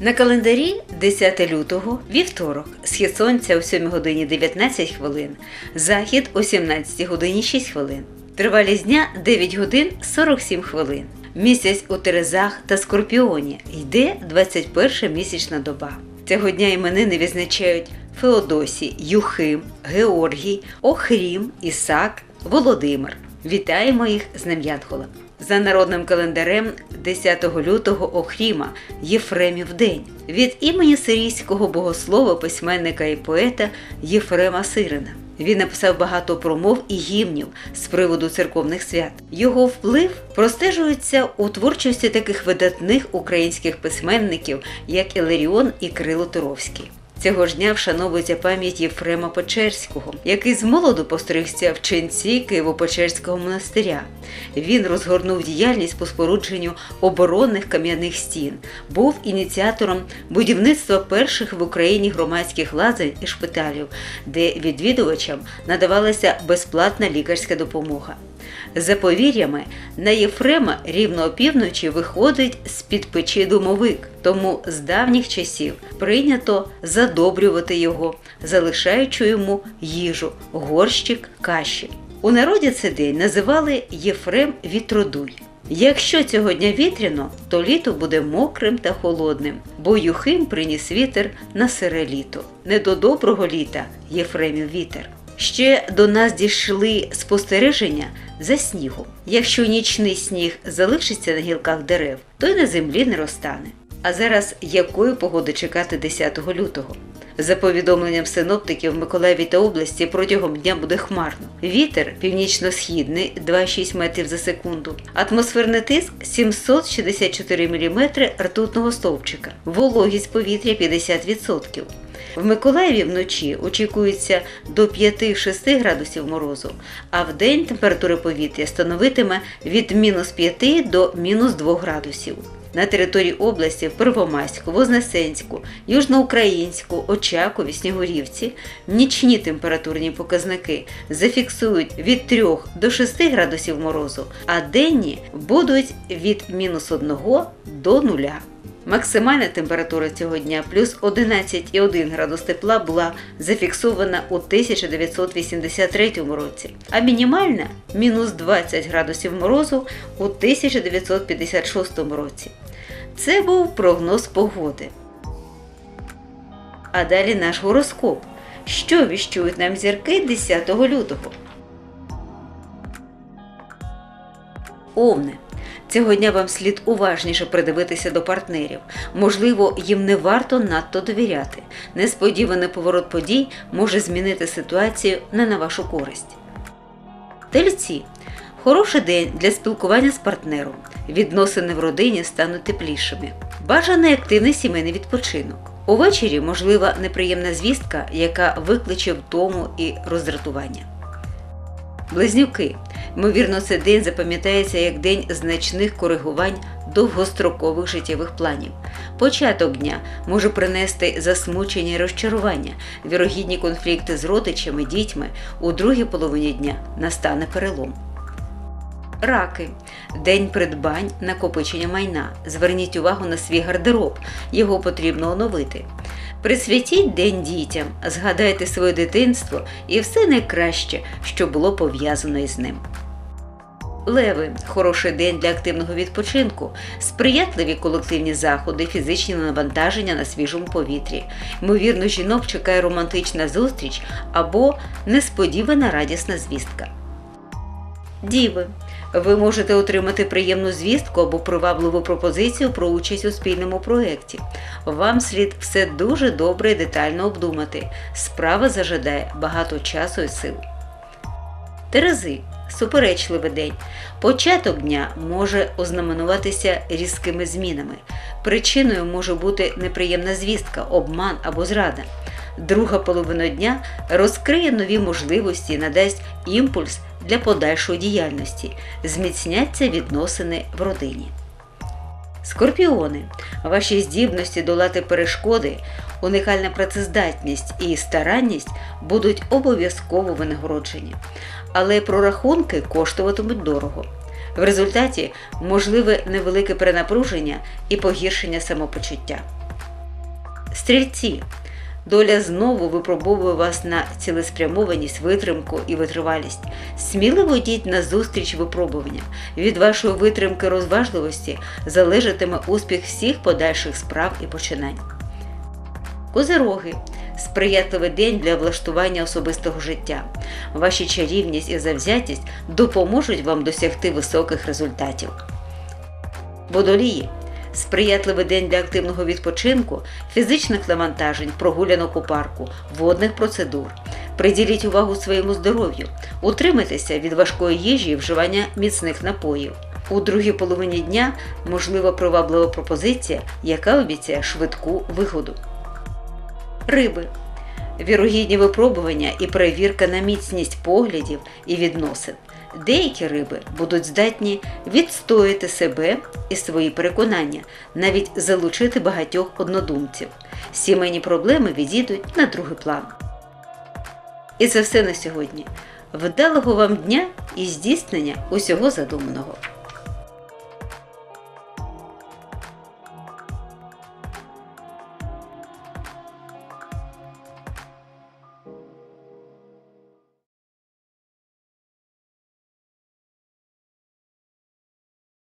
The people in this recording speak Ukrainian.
На календарі 10 лютого, вівторок, схід сонця о 7 годині 19 хвилин, захід о 17 годині 6 хвилин. Тривалість дня 9 годин 47 хвилин. Місяць у Терезах та Скорпіоні йде 21 місячна доба. Цього дня іменини відзначають Феодосій, Юхим, Георгій, Охрім, Ісак, Володимир. Вітаємо їх з Нем'янголем. За народним календарем 10 лютого Охріма Єфремів день від імені сирійського богослова, письменника і поета Єфрема Сирина. Він написав багато промов і гімнів з приводу церковних свят. Його вплив простежується у творчості таких видатних українських письменників, як Іларіон і Крило Туровський. Цього ж дня вшановується пам'ять Єфрема Печерського, який з молоду постригся в ченці Києво-Печерського монастиря. Він розгорнув діяльність по спорудженню оборонних кам'яних стін, був ініціатором будівництва перших в Україні громадських лазень і шпиталів, де відвідувачам надавалася безплатна лікарська допомога. За повір'ями, на Єфрема рівно опівночі виходить з-під печі домовик, тому з давніх часів прийнято задобрювати його, залишаючи йому їжу, горщик каші. У народі цей день називали Єфрем Вітродуй. Якщо цього дня вітряно, то літо буде мокрим та холодним, бо Юхим приніс вітер на сире літо. Не до доброго літа Єфремів вітер. Ще до нас дійшли спостереження за снігом. Якщо нічний сніг залишиться на гілках дерев, то й на землі не розтане. А зараз якої погоди чекати 10 лютого? За повідомленням синоптиків в Миколаєві та області протягом дня буде хмарно. Вітер північно-східний 2,6 метрів за секунду. Атмосферний тиск 764 мм ртутного стовпчика. Вологість повітря 50%. В Миколаєві вночі очікується до 5-6 градусів морозу, а в день температура повітря становитиме від мінус 5 до мінус 2 градусів. На території області в Первомайську, Вознесенську, Южноукраїнську, Очакові, Снігурівці нічні температурні показники зафіксують від 3 до 6 градусів морозу, а денні будуть від мінус 1 до 0. Максимальна температура цього дня плюс 11,1 градус тепла була зафіксована у 1983 році, а мінімальна мінус 20 градусів морозу у 1956 році. Це був прогноз погоди. А далі наш гороскоп. Що віщують нам зірки 10 лютого? Овне. Цього дня вам слід уважніше придивитися до партнерів. Можливо, їм не варто надто довіряти. Несподіваний поворот подій може змінити ситуацію не на вашу користь. Тельці. Хороший день для спілкування з партнером. Відносини в родині стануть теплішими. Бажаний активний сімейний відпочинок. Увечері можлива неприємна звістка, яка викличе втому і роздратування. Близнюки. Ймовірно, цей день запам'ятається як день значних коригувань довгострокових життєвих планів. Початок дня може принести засмучення і розчарування, вірогідні конфлікти з родичами, дітьми. У другій половині дня настане перелом. Раки. День придбань, накопичення майна. Зверніть увагу на свій гардероб, його потрібно оновити. Присвятіть день дітям, згадайте своє дитинство і все найкраще, що було пов'язано із ним. Леви хороший день для активного відпочинку, сприятливі колективні заходи, фізичні навантаження на свіжому повітрі. Ймовірно, жінок чекає романтична зустріч або несподівана радісна звістка. Діви. Ви можете отримати приємну звістку або привабливу пропозицію про участь у спільному проєкті. Вам слід все дуже добре і детально обдумати. Справа зажадає багато часу і сил. Терези. Суперечливий день. Початок дня може ознаменуватися різкими змінами. Причиною може бути неприємна звістка, обман або зрада. Друга половина дня розкриє нові можливості і надасть імпульс для подальшої діяльності, зміцняться відносини в родині. Скорпіони, ваші здібності долати перешкоди, уникальна працездатність і старанність будуть обов'язково винагороджені, але прорахунки коштуватимуть дорого. В результаті можливе невелике перенапруження і погіршення самопочуття. Стрільці. Доля знову випробовує вас на цілеспрямованість, витримку і витривалість. Сміливо йдіть на зустріч випробування. Від вашої витримки розважливості залежатиме успіх всіх подальших справ і починань. Козироги сприятливий день для влаштування особистого життя. Ваші чарівність і завзятість допоможуть вам досягти високих результатів. Водолії сприятливий день для активного відпочинку, фізичних навантажень, прогулянок у парку, водних процедур. Приділіть увагу своєму здоров'ю, утримайтеся від важкої їжі і вживання міцних напоїв. У другій половині дня можлива приваблива пропозиція, яка обіцяє швидку вигоду. Риби. Вірогідні випробування і перевірка на міцність поглядів і відносин. Деякі риби будуть здатні відстояти себе і свої переконання, навіть залучити багатьох однодумців. Сімейні проблеми відійдуть на другий план. І це все на сьогодні. Вдалого вам дня і здійснення усього задуманого.